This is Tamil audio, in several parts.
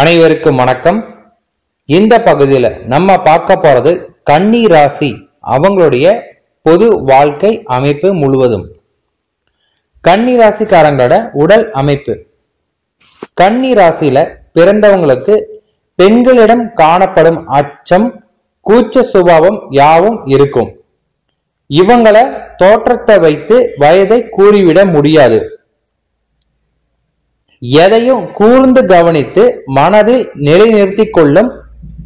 அனைவருக்கும் வணக்கம். இந்த பகுதியில நம்ம பார்க்க போறது கன்னி ராசி அவங்களுடைய பொது வாழ்க்கை அமைப்பு முழுவதும். கன்னி ராசிக்காரங்களோட உடல் அமைப்பு. கன்னி ராசியில பிறந்தவங்களுக்கு பெண்களிடம் காணப்படும் அச்சம் கூச்ச சுபாவம் யாவும் இருக்கும். இவங்கள தோற்றத்தை வைத்து வயதை கூறிவிட முடியாது. எதையும் கூர்ந்து கவனித்து மனதில் நிலைநிறுத்திக் கொள்ளும்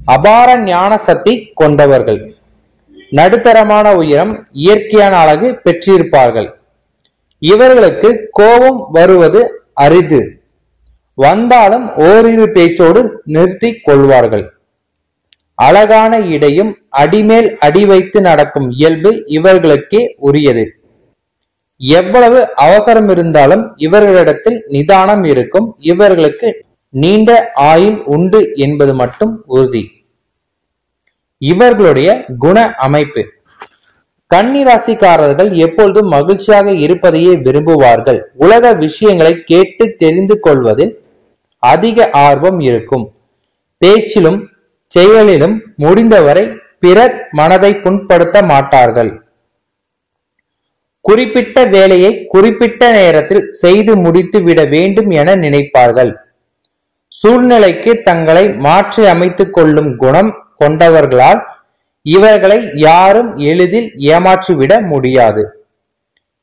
அபார ஞான சக்தி கொண்டவர்கள். நடுத்தரமான உயரம் இயற்கையான அழகு பெற்றிருப்பார்கள். இவர்களுக்கு கோபம் வருவது அரிது. வந்தாலும் ஓரிரு பேச்சோடு நிறுத்தி கொள்வார்கள். அழகான இடையும் அடிமேல் அடி வைத்து நடக்கும் இயல்பு இவர்களுக்கே உரியது. எவ்வளவு அவசரம் இருந்தாலும் இவர்களிடத்தில் நிதானம் இருக்கும். இவர்களுக்கு நீண்ட ஆயுள் உண்டு என்பது மட்டும் உறுதி. இவர்களுடைய குண அமைப்பு. கன்னிராசிக்காரர்கள் எப்பொழுதும் மகிழ்ச்சியாக இருப்பதையே விரும்புவார்கள். உலக விஷயங்களை கேட்டு தெரிந்து கொள்வதில் அதிக ஆர்வம் இருக்கும். பேச்சிலும் செயலிலும் முடிந்தவரை பிறர் மனதை புண்படுத்த மாட்டார்கள். குறிப்பிட்ட வேலையை குறிப்பிட்ட நேரத்தில் செய்து முடித்து விட வேண்டும் என நினைப்பார்கள். சூழ்நிலைக்கு தங்களை மாற்றி அமைத்துக் கொள்ளும் குணம் கொண்டவர்களால் இவர்களை யாரும் எளிதில் ஏமாற்றிவிட முடியாது.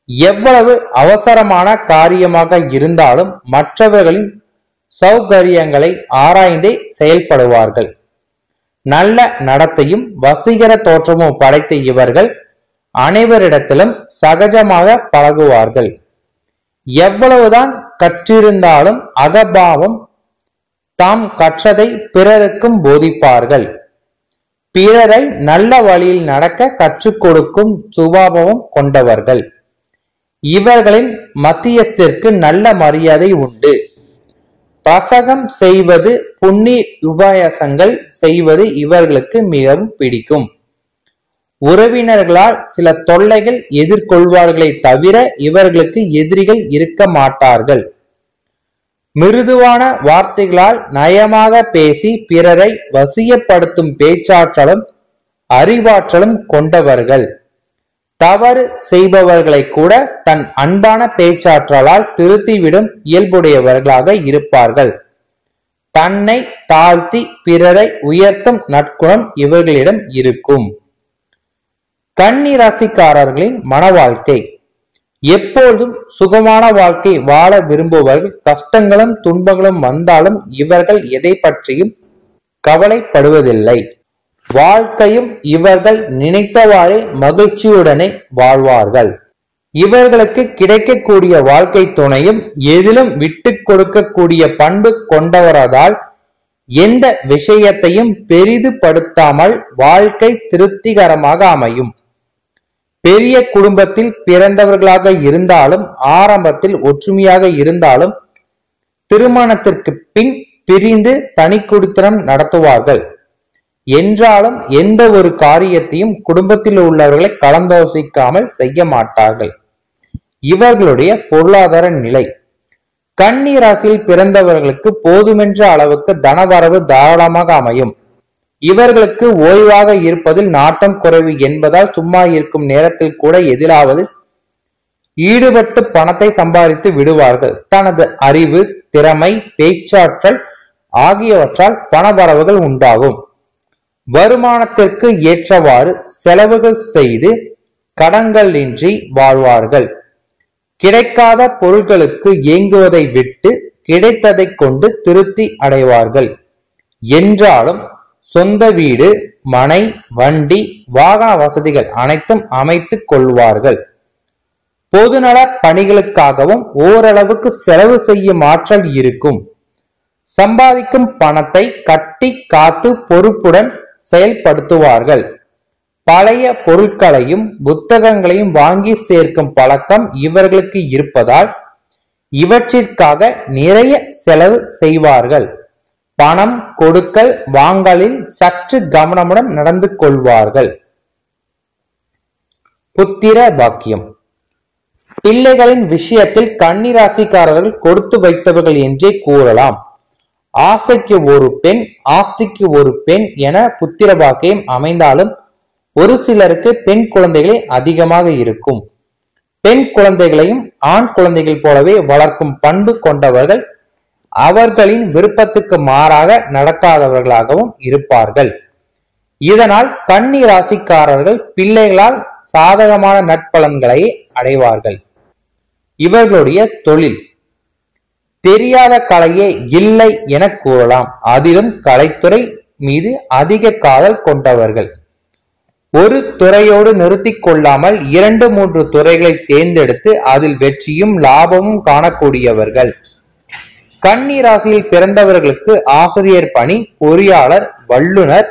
எவ்வளவு அவசரமான காரியமாக இருந்தாலும் மற்றவர்களின் சௌகரியங்களை ஆராய்ந்தே செயல்படுவார்கள். நல்ல நடத்தையும் வசீகர தோற்றமும் படைத்த இவர்கள் அனைவரிடத்திலும் சகஜமாக பழகுவார்கள். எவ்வளவுதான் கற்றிருந்தாலும் அகபாவம் தாம் கற்றதை பிறருக்கும் போதிப்பார்கள். பிறரை நல்ல வழியில் நடக்க கற்றுக் கொடுக்கும் சுபாவமும் கொண்டவர்கள். இவர்களின் மத்தியஸ்திற்கு நல்ல மரியாதை உண்டு. பசகம் செய்வது புண்ணிய உபாயசங்கள் செய்வது இவர்களுக்கு மிகவும் பிடிக்கும். உறவினர்களால் சில தொல்லைகள் எதிர்கொள்வார்களே தவிர இவர்களுக்கு எதிரிகள் இருக்க மாட்டார்கள். மிருதுவான வார்த்தைகளால் நயமாக பேசி பிறரை வசியப்படுத்தும் பேச்சாற்றலும் அறிவாற்றலும் கொண்டவர்கள். தவறு செய்பவர்களை கூட தன் அன்பான பேச்சாற்றலால் திருத்திவிடும் இயல்புடையவர்களாக இருப்பார்கள். தன்னை தாழ்த்தி பிறரை உயர்த்தும் நற்குணம் இவர்களிடம் இருக்கும். கன்னி ராசிக்காரர்களின் மன வாழ்க்கை. எப்போதும் சுகமான வாழ்க்கை வாழ விரும்புபவர்கள் கஷ்டங்களும் துன்பங்களும் வந்தாலும் இவர்கள் எதை பற்றியும் கவலைப்படுவதில்லை. வாழ்க்கையும் இவர்கள் நினைத்தவாறே மகிழ்ச்சியுடனே வாழ்வார்கள். இவர்களுக்கு கிடைக்கக்கூடிய வாழ்க்கை துணையும் எதிலும் விட்டு கொடுக்கக்கூடிய பண்பு கொண்டவரதால் எந்த விஷயத்தையும் பெரிதுபடுத்தாமல் வாழ்க்கை திருப்திகரமாக அமையும். பெரிய குடும்பத்தில் பிறந்தவர்களாக இருந்தாலும் ஆரம்பத்தில் ஒற்றுமையாக இருந்தாலும் திருமணத்திற்கு பின் பிரிந்து தனி குடித்தனம் நடத்துவார்கள். என்றாலும் எந்த ஒரு காரியத்தையும் குடும்பத்தில் உள்ளவர்களை கலந்தோசிக்காமல் செய்ய மாட்டார்கள். இவர்களுடைய பொருளாதார நிலை. கன்னி ராசியில் பிறந்தவர்களுக்கு போதுமென்ற அளவுக்கு தனவரவு தாராளமாக அமையும். இவர்களுக்கு ஓய்வாக இருப்பதில் நாட்டம் குறைவு என்பதால் சும்மா இருக்கும் நேரத்தில் கூட எதிலாவது ஈடுபட்டு பணத்தை சம்பாதித்து விடுவார்கள். தனது அறிவு திறமை பேச்சாற்றல் ஆகியவற்றால் பணவரவுகள் உண்டாகும். வருமானத்திற்கு ஏற்றவாறு செலவுகள் செய்து கடன்களின்றி வாழ்வார்கள். கிடைக்காத பொருட்களுக்கு ஏங்குவதை விட்டு கிடைத்ததை கொண்டு திருப்தி அடைவார்கள். என்றாலும் சொந்த வீடு மனை வண்டி வாகன வசதிகள் அனைத்தும் அமைத்துக் கொள்வார்கள். பொதுநல பணிகளுக்காகவும் ஓரளவுக்கு செலவு செய்யும் ஆற்றல் இருக்கும். சம்பாதிக்கும் பணத்தை கட்டி காத்து பொறுப்புடன் செயல்படுத்துவார்கள். பழைய பொருட்களையும் புத்தகங்களையும் வாங்கி சேர்க்கும் பழக்கம் இவர்களுக்கு இருப்பதால் இவற்றிற்காக நிறைய செலவு செய்வார்கள். பணம் கொடுக்கல் வாங்கலில் சற்று கவனமுடன் நடந்து கொள்வார்கள். புத்திர பாக்கியம். பிள்ளைகளின் விஷயத்தில் கன்னிராசிக்காரர்கள் கொடுத்து வைத்தவர்கள் என்றே கூறலாம். ஆசைக்கு ஒரு பெண் ஆஸ்திக்கு ஒரு பெண் என புத்திர பாக்கியம் அமைந்தாலும் ஒரு சிலருக்கு பெண் குழந்தைகளே அதிகமாக இருக்கும். பெண் குழந்தைகளையும் ஆண் குழந்தைகள் போலவே வளர்க்கும் பண்பு கொண்டவர்கள் அவர்களின் விருப்பத்துக்கு மாறாக நடக்காதவர்களாகவும் இருப்பார்கள். இதனால் கன்னி ராசிக்காரர்கள் பிள்ளைகளால் சாதகமான நட்பலன்களை அடைவார்கள். இவர்களுடைய தொழில் தெரியாத கலையே இல்லை என கூறலாம். அதிலும் கலைத்துறை மீது அதிக காதல் கொண்டவர்கள். ஒரு துறையோடு நிறுத்தி கொள்ளாமல் இரண்டு மூன்று துறைகளை தேர்ந்தெடுத்து அதில் வெற்றியும் லாபமும் காணக்கூடியவர்கள். கன்னி ராசியில் பிறந்தவர்களுக்கு ஆசிரியர் பணி பொறியாளர் வல்லுனர்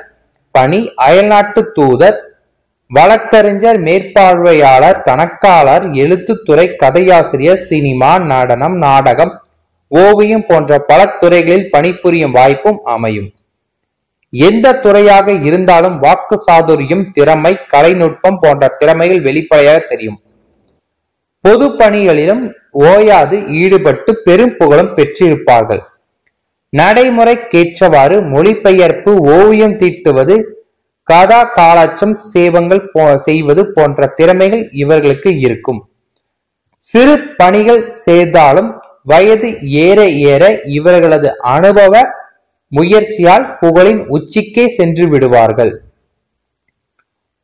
பணி அயல்நாட்டு தூதர் வழக்கறிஞர் மேற்பார்வையாளர் கணக்காளர் எழுத்துத்துறை கதையாசிரியர் சினிமா நடனம் நாடகம் ஓவியம் போன்ற பல துறைகளில் பணிபுரியும் வாய்ப்பும் அமையும். எந்த துறையாக இருந்தாலும் வாக்கு சாதுரியம் திறமை கலைநுட்பம் போன்ற திறமைகள் வெளிப்படையாக தெரியும். பொது பணிகளிலும் ஓயாது ஈடுபட்டு பெரும் புகழும் பெற்றிருப்பார்கள். நடைமுறைக்கேற்றவாறு மொழிபெயர்ப்பு ஓவியம் தீட்டுவது கதா காலாட்சம் சேவங்கள் செய்வது போன்ற திறமைகள் இவர்களுக்கு இருக்கும். சிறு பணிகள் செய்தாலும் வயது ஏற ஏற இவர்களது அனுபவ முயற்சியால் புகழின் உச்சிக்கே சென்று விடுவார்கள்.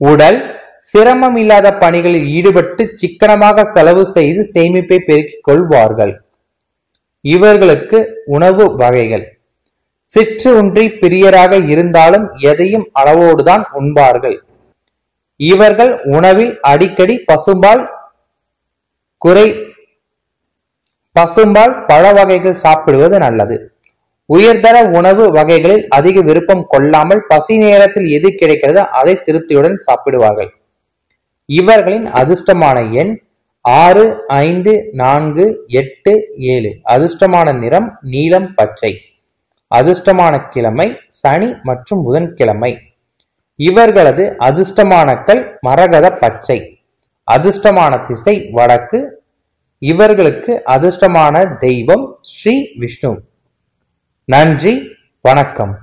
உடல் சிரமம் இல்லாத பணிகளில் ஈடுபட்டு சிக்கனமாக செலவு செய்து சேமிப்பை பெருக்கிக் கொள்வார்கள். இவர்களுக்கு உணவு வகைகள். சிற்று ஒன்றி பிரியராக இருந்தாலும் எதையும் அளவோடுதான் உண்பார்கள். இவர்கள் உணவில் அடிக்கடி பசும்பால் குறை பசும்பால் பழ வகைகள் சாப்பிடுவது நல்லது. உயர்தர உணவு வகைகளில் அதிக விருப்பம் கொள்ளாமல் பசி நேரத்தில் எது கிடைக்கிறதோ அதை திருப்தியுடன் சாப்பிடுவார்கள். இவர்களின் அதிர்ஷ்டமான எண் ஆறு ஐந்து நான்கு எட்டு ஏழு. அதிர்ஷ்டமான நிறம் நீலம் பச்சை. அதிர்ஷ்டமான கிழமை சனி மற்றும் புதன்கிழமை. இவர்களது அதிர்ஷ்டமானக்கள் மரகத பச்சை. அதிர்ஷ்டமான திசை வடக்கு. இவர்களுக்கு அதிர்ஷ்டமான தெய்வம் ஸ்ரீ விஷ்ணு. நன்றி வணக்கம்.